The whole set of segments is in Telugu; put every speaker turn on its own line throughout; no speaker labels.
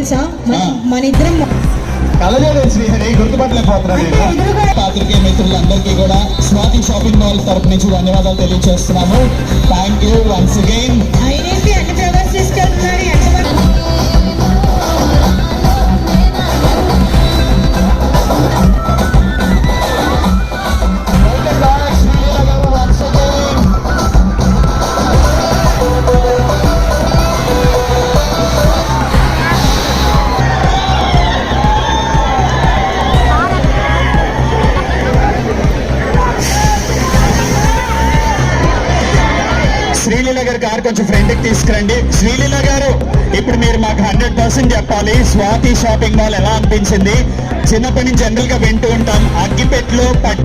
తెలుసా. మన ఇద్దరం
పాత్రికేయ మిత్రులందరికీ కూడా స్వాతి షాపింగ్ మాల్ తరపు నుంచి ధన్యవాదాలు తెలియజేస్తున్నాము. థ్యాంక్ యూ వన్స్ అగైన్ గారు కొంచెం ఫ్రెండ్కి తీసుకురండి. శ్రీలీల గారు ఇప్పుడు మీరు మాకు హండ్రెడ్ పర్సెంట్ చెప్పాలి. స్వాతి షాపింగ్ మాల్ ఎలా అనిపించింది? చిన్నప్పటి నుంచి జనరల్గా వింటూ ఉంటాం. అగ్గిపెట్లో పట్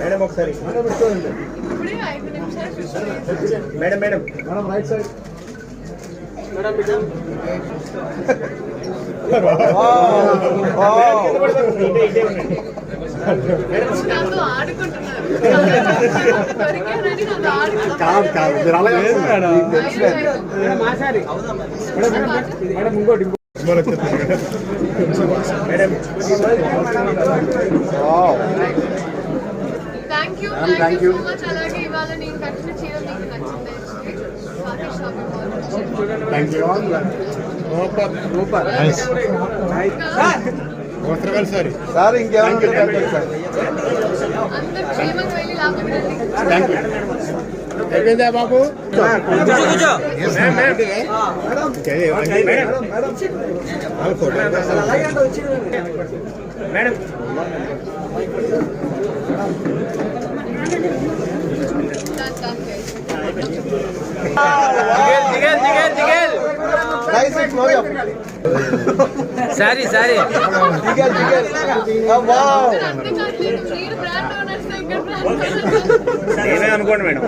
మేడం ఒకసారి. Madam madam madam. Right side
ఆడుకుంటున్నారు.
కాదు కాదు. మీరు మేడం మేడం ఇంకోటి madam
thank you thank you
you.
So much అలాగే ఇవాళ నేను కట్టిన చీర మీకు నచ్చింది. Swathi shopping mall
thank you super. Super. Sorry. Sir ఇంకేమైనా
అందరు క్షేమంగా వెళ్ళి లాభం రండి
thank you
Devendra sorry sorry
నేనే అనుకోండి మేడం.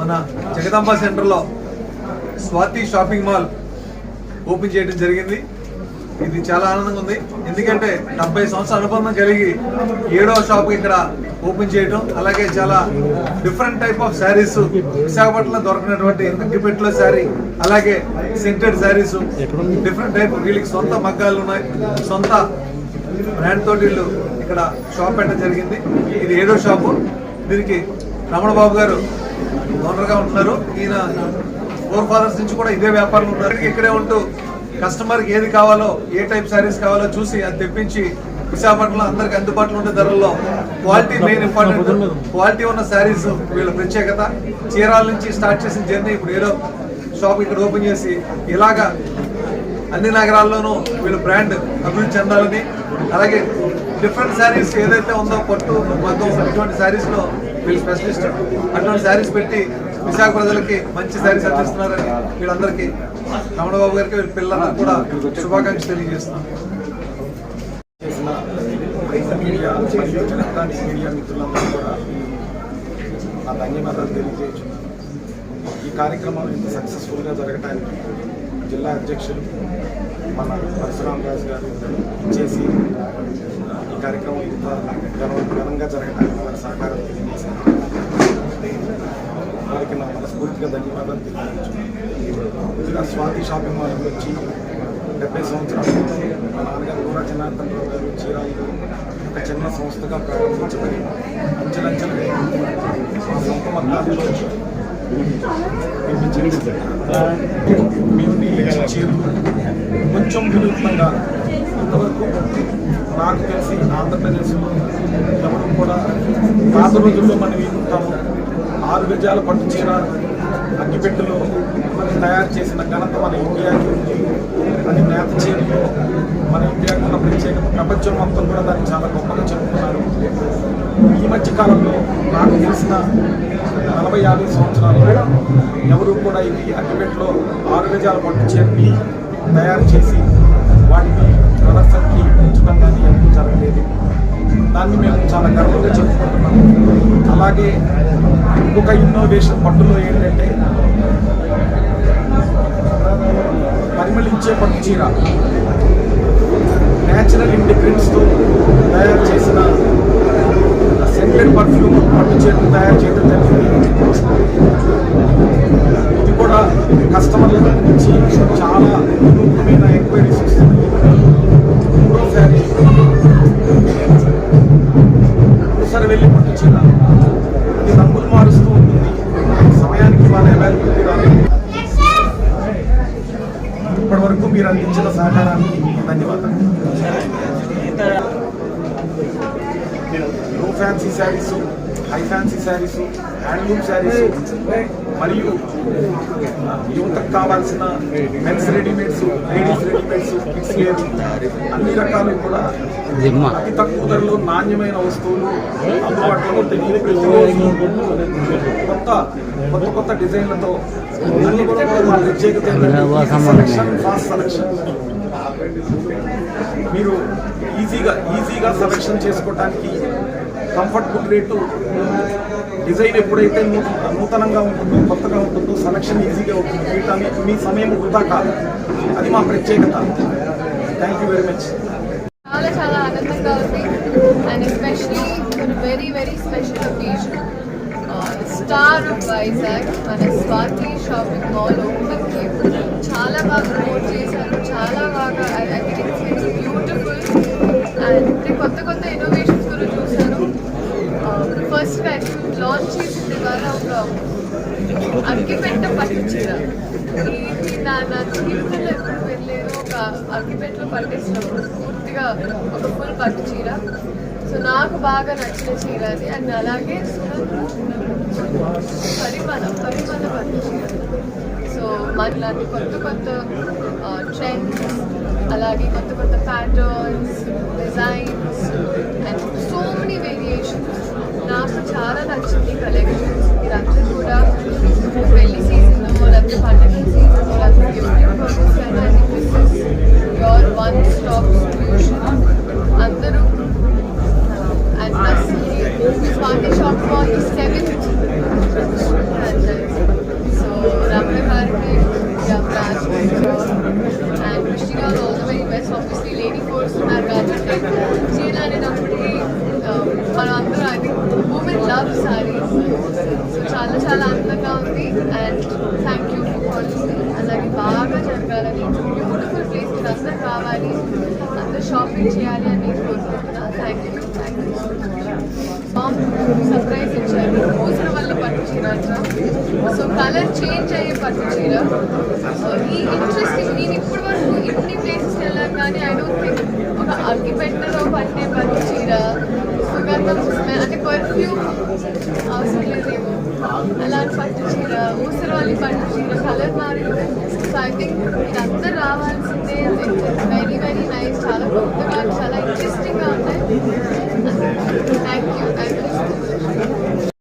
మన జగదాంబ సెంటర్లో స్వాతి షాపింగ్ మాల్ ఓపెన్ చేయడం జరిగింది. ఇది చాలా ఆనందంగా ఉంది. ఎందుకంటే డెబ్బై సంవత్సరాల అనుబంధం కలిగి ఏడవ షాప్ ఇక్కడ ఓపెన్ చేయడం అలాగే చాలా డిఫరెంట్ టైప్ ఆఫ్ శారీస్ విశాఖపట్నంలో దొరకనటువంటి అగ్గిపెట్టుల శారీ అలాగే సెంటెడ్ శారీస్ డిఫరెంట్ టైప్ వీళ్ళకి సొంత మగ్గాలు ఉన్నాయి. సొంత బ్రాండ్ తోటి వీళ్ళు ఇక్కడ షాప్ పెట్టడం జరిగింది. ఇది ఏడో షాపు. దీనికి రమణ బాబు గారు ఓనర్గా ఉంటున్నారు. ఈయన ఫోర్ ఫాదర్స్ నుంచి కూడా ఇదే వ్యాపారంలో ఉన్నారు. ఇక్కడే ఉంటూ కస్టమర్కి ఏది కావాలో ఏ టైప్ శారీస్ కావాలో చూసి అది తెప్పించి విశాఖపట్నంలో అందరికి అందుబాటులో ఉండే ధరల్లో క్వాలిటీ మెయిన్ ఇంపార్టెంట్. క్వాలిటీ ఉన్న శారీస్ వీళ్ళ ప్రత్యేకత. చీరాల నుంచి స్టార్ట్ చేసిన జర్నీ ఇప్పుడు ఏదో షాప్ ఇక్కడ ఓపెన్ చేసి ఇలాగా అన్ని నగరాల్లోనూ వీళ్ళ బ్రాండ్ అభివృద్ధి చెందాలని. అలాగే డిఫరెంట్ శారీస్ ఏదైతే ఉందో పట్టు మగ్గం అటువంటి శారీస్లో వీళ్ళు స్పెషలిస్ట్. అటువంటి శారీస్ పెట్టి విశాఖ ప్రజలకి మంచి శారీస్ అందిస్తున్నారని వీళ్ళందరికీ రమణబాబు గారికి వీళ్ళ పిల్లలకు కూడా శుభాకాంక్షలు తెలియజేస్తున్నాను.
మీడియా కూడా నా ధన్యవాదాలు తెలియజేస్తున్నాను ఈ కార్యక్రమం ఇంత సక్సెస్ఫుల్గా జరగటానికి జిల్లా అధ్యక్షులు మన పరశురామ్ రాజు గారు చేసి ఈ కార్యక్రమం ఇంత ఘనంగా జరగడానికి వారి సహకారం తెలియజేశారు వారికి నా మనస్ఫూర్తిగా ధన్యవాదాలు తెలియజేస్తున్నాను. ఇలా స్వాతి షాపింగ్ మాల్ వచ్చి డెబ్బై సంవత్సరాలు మా నాన్నగారు కూడా జనార్దన్ రావు గారు చీరాలు ఒక చిన్న సంస్థగా ప్రారంభించబడి అంచెలంచెలు మా సొంత మతాల్లో మేము చీరలు కొంచెం వినూత్నంగా ఇంతవరకు నాకు తెలిసి ఆంధ్రప్రదేశ్లో ఎవరు కూడా పాత రోజుల్లో మనం ఏముంటాము ఆరు గజాల పట్టు చీర అగ్గిపెట్టెలో తయారు చేసిన ఘనత మన ఇండియాకి ఉంది అది నేత చేయడంలో మన ఇండియాకు ఉన్న ప్రత్యేకత ప్రపంచం మొత్తం కూడా దాన్ని చాలా గొప్పగా చెప్పుకున్నారు. ఈ మధ్య కాలంలో నాకు తెలిసిన నలభై యాభై సంవత్సరాలు ఎవరు కూడా ఇది అగ్గిపెట్టెలో ఆరు గజాల పట్టు చీరని తయారు చేసి వాటిని ప్రదర్శనకి ఉంచడం కానీ ఎప్పుడు జరగలేదు దాన్ని మేము చాలా గర్వంగా చెప్పుకుంటున్నాము అలాగే ఇంకొక ఇన్నోవేషన్ పట్టులో ఏంటంటే పరిమళించే పట్టు చీర. న్యాచురల్ ఇండిగ్రెంట్స్తో తయారు చేసిన సెంటెడ్ పర్ఫ్యూమ్ పట్టు చీరను తయారు చేయడం జరిగింది. ఇది కూడా కస్టమర్ల నుంచి చాలా వినూత్నమైన ఎంక్వైరీస్ వస్తున్నాయి మూడోసారి ఒకసారి వెళ్ళి పట్టు చీర. అది రంగులు మారుస్తూ ఉంటుంది సమయానికి వాళ్ళ అవైలబిలిటీ రాలేదు ఇప్పటి వరకు మీరు అందించిన సహకారానికి ధన్యవాదాలు. లో fancy sarees high fancy sarees handloom sarees మరియు యువతకు కావాల్సిన men's readymades ladies readymades kids wear అన్ని రకాలు కూడా అతి తక్కువ ధరలో నాణ్యమైన వస్తువులు అందుబాటులో ఉంటాయి. ప్రతిరోజు కొత్త కొత్త కొత్త డిజైన్లతో అన్నిటికంటే మా ప్రత్యేకత ఏంటంటే సెలక్షన్ ఫాస్ట్ సెలక్షన్ మీరు ఈజీగా ఈజీగా సెలక్షన్ చేసుకోవడానికి కంఫర్ట్ కంఫర్టబుల్ రేటు డిజైన్ ఎప్పుడైతే నూతనంగా ఉంటుందో కొత్తగా ఉంటుందో సెలక్షన్ ఈజీగా ఉంటుంది. వీటన్ని మీ సమయం వృధా కాదు. అది మా ప్రత్యేకత. థ్యాంక్ యూ వెరీ మచ్
చాలా చాలా ఆనందంగా ఉంది. And especially very very special occasion star of Vizag మన స్వాతి షాపింగ్ మాల్ ఓపెన్కి చాలా బాగా ప్రమోట్ చేశారు. చాలా బాగా I think it's beautiful and కొత్త కొత్త ఇన్నోవేషన్ ఫస్ట్ లాంచ్ చేసిన ద్వారా ఒక అగ్గిపెట్ట పట్టు చీర. ఈ నా నా జీవితంలో ఎప్పుడు వెళ్ళలేదు ఒక అగ్గిపెట్టలో పట్టేసినప్పుడు పూర్తిగా ఒక ఫుల్ పట్టు చీర. సో నాకు బాగా నచ్చిన చీర అది. అండ్ అలాగే పరిమళ పరిమళ పట్టు చీర. సో మనలాంటి కొత్త కొత్త ట్రెండ్స్ అలాగే కొత్త కొత్త patterns designs and so many variations నాకు చాలా నచ్చింది కలెక్షన్ మీరందరూ కూడా చేయాలి అని thank you thank you surprise ఇచ్చారు. మోసిన వల్ల పట్టు చీర సో కలర్ చేంజ్ అయ్యే పట్టు చీర. సో ఈ ఇంట్రెస్టింగ్ నేను ఇప్పటి వరకు ఇన్ని ప్లేసెస్ వెళ్ళాను కానీ ఐ డోంట్ థింక్ ఒక అగ్గిపెట్టెలో పట్టే పట్టు చీర సుగంధం అంటే పర్ఫ్యూమ్ అవసరం లేదేమో అలాంటి పట్టు చీర ఊసరవాలి పట్టు కలర్ మారింది. సో రావాల్సిందే వెరీ వెరీ నైస్ చాలా కొత్తగా చాలా ఇంట్రెస్టింగ్గా ఉన్నాయి.